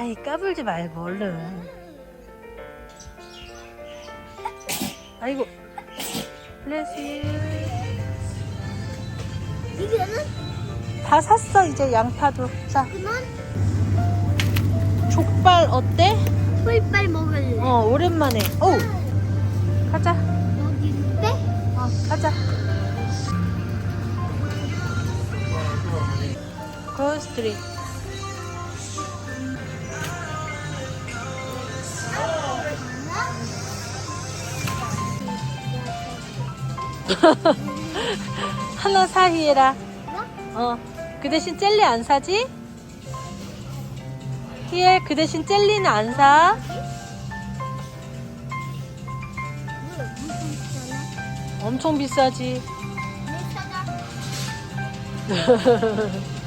아이 까불지 말고 얼른. 아이고. 블레스 이거는 다 샀어 이제 양파도. 자 그만 족발 어때? 꿀빨 먹을래. 어 오랜만에. 오 가자. 여기 빼? 어 가자. 고 스트릿. 하나 사희해라. 어. 그 대신 젤리 안 사지? 희애 그 대신 젤리는 안 사. 엄청 비싸지.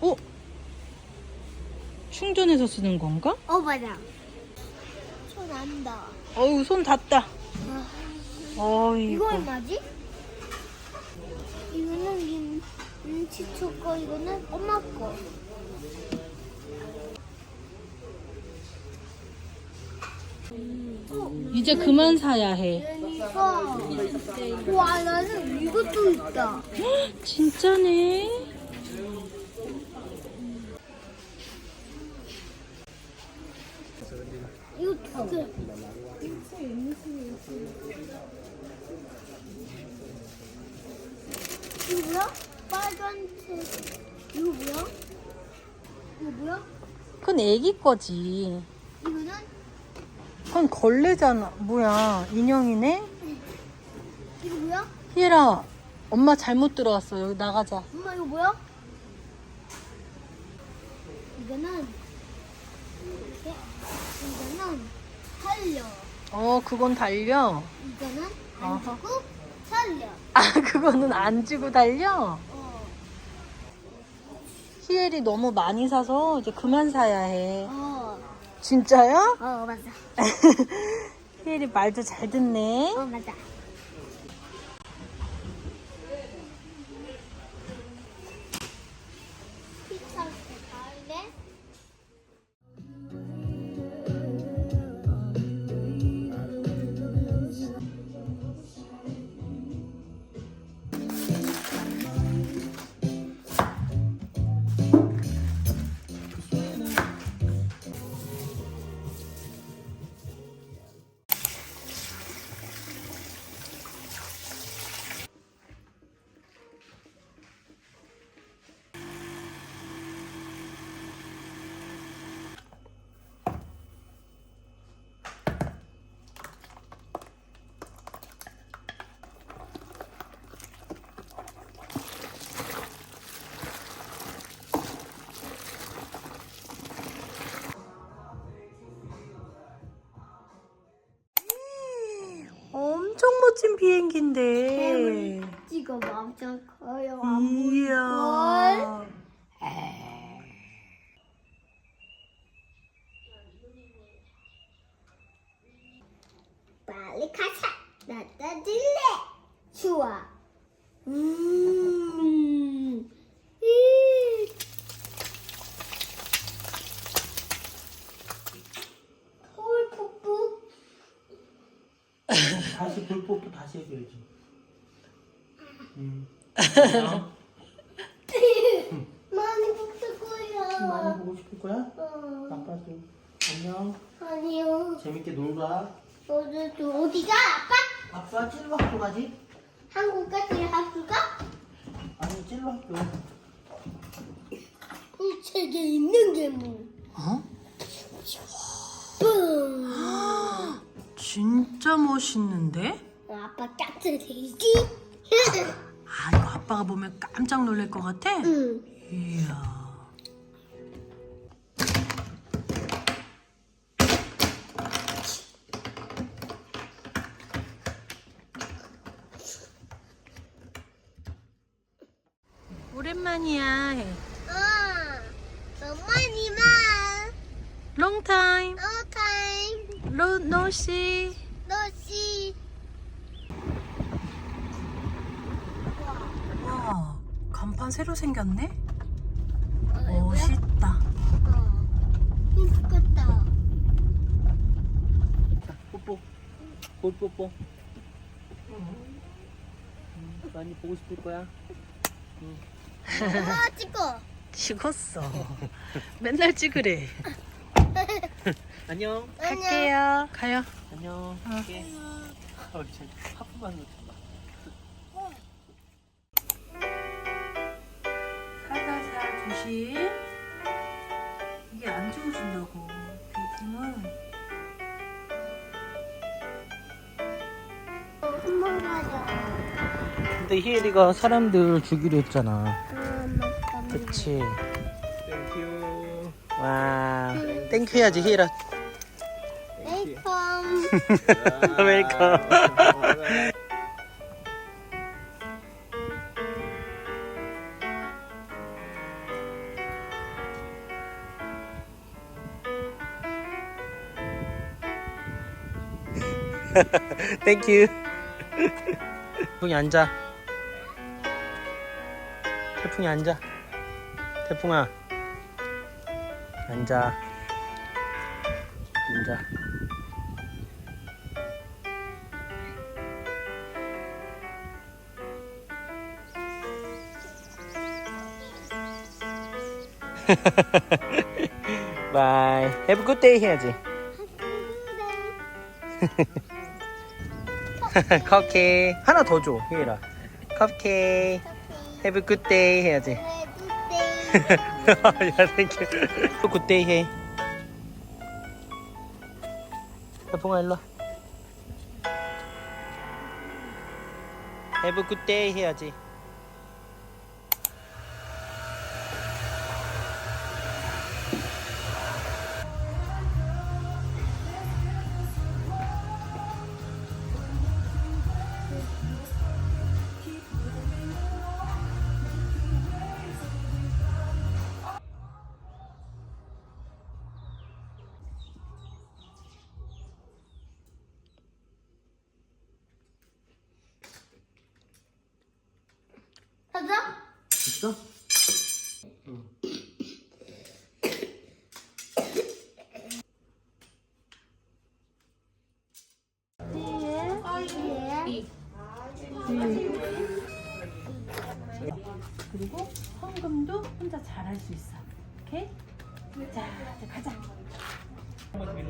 어? 충전해서 쓰는 건가? 어 맞아. 손 안다. 어우 손 닿다. 어이구. 이거 얼마지? 이거는 인, 음, 치초 거, 이거는 엄마 거. 이제 그만 사야 해. 와 나는 이것도 있다. 진짜네. 이거 두 개. 이거 뭐야? 빨간색. 이거 뭐야? 이거 뭐야? 그건 애기 거지. 이거는 그건 걸레잖아. 뭐야 인형이네? 이거 뭐야? 희애라 엄마 잘못 들어왔어. 여기 나가자. 엄마 이거 뭐야? 이거는 이렇게 이거는 살려. 어 그건 달려. 이거는 어허. 안 주고 살려. 아 그거는 안 주고 달려? 어. 희엘이 너무 많이 사서 이제 그만 사야 해. 어. 진짜요? 어 맞아. 희엘이 말도 잘 듣네. 어 맞아. 멋진 비행기인데. 찍어 엄청 커요. 이야. 빨리 가자. 나다 질래. 좋아. 음. 이. 서울 폭포. 다시 불법도 다시 해줘야지. 음. 많이 붙을 거야. 많이 보고 싶을 거야? 어. 아빠도 안녕. 아니요. 재밌게 놀아. 너도 어디가 아빠? 아빠 찔러 학교 가지? 한국 가지 학교가? 아니 찔러 학교. 이 책에 있는 게 뭐? 어? 뿡. 진짜 멋있는데? 아빠 따뜻해지? 아빠가 보면 깜짝 놀랄 것 같아? 응. 이야. 오랜만이야. 응. 너무 많이 봐. Long time. Long time. No, no see. 간판 새로 생겼네? 어, 멋있다. 어. 예쁘다. 뽀뽀. 볼 뽀뽀. 음, 많이 보고 싶을 거야. 엄마 찍어. 찍었어. 맨날 찍으래. 안녕. 갈게요. 가요. 안녕. 갈게. 어, 쟤 하품만 조심. 이게 안 지워진다고. 베이킹은. 가자. 근데 희엘이가 사람들 주기로 했잖아. 그치. 땡큐. 와. 땡큐 해야지, 희엘아. 웨이컴. 웰컴. 땡큐. 태풍이 앉아. 태풍이 앉아. 태풍아. 앉아. 앉아. 바이. Have a good day 해야지. 컵케이크. 하나 더 줘, 희일아. 컵케이크. Have a good day 해야지. 야, 땡큐. 또 굿데이 해. 태풍아 일로 와. Have a good day 해야지. 가자. 있어? 그리고 헌금도 혼자 잘할 수 있어. 오케이? 자, 이제 가자.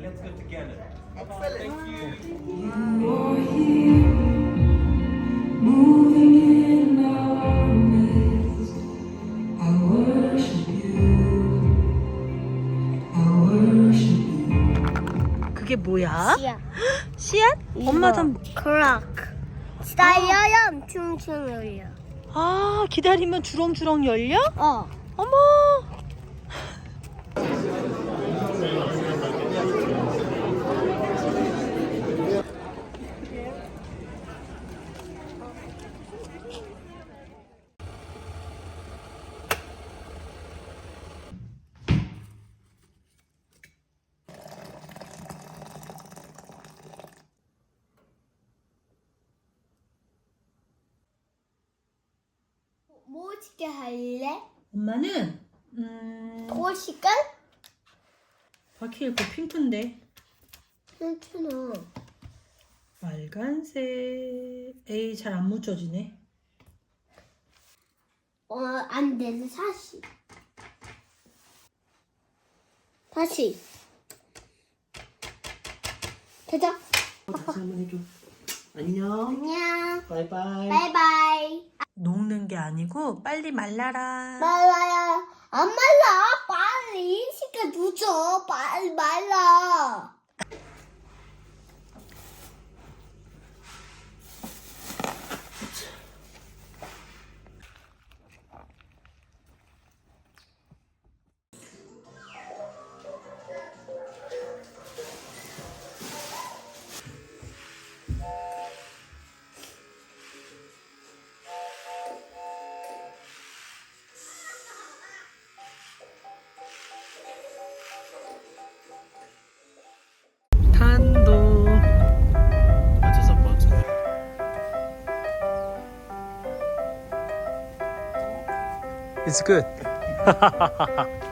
Let's go together. Moving in our 그게 뭐야? 야. 씨앗? 엄마도 한- 크락. 기다려요. 춤추는 열려. 아 기다리면 주렁주렁 열려? 어. 어머 뭐 찍게 할래? 엄마는 음 도 시간? 바퀴 거 핑크인데 괜찮아. 빨간색 에이 잘 안 묻혀지네 어, 안 되는 사실. 다시. 가자. 어, 다시 한번 해줘. 안녕. 안녕. 바이바이. 바이바이. 녹는 게 아니고 빨리 말라라 말라요. 안 말라. 빨리. 시간 늦어. 빨리 말라. It's good.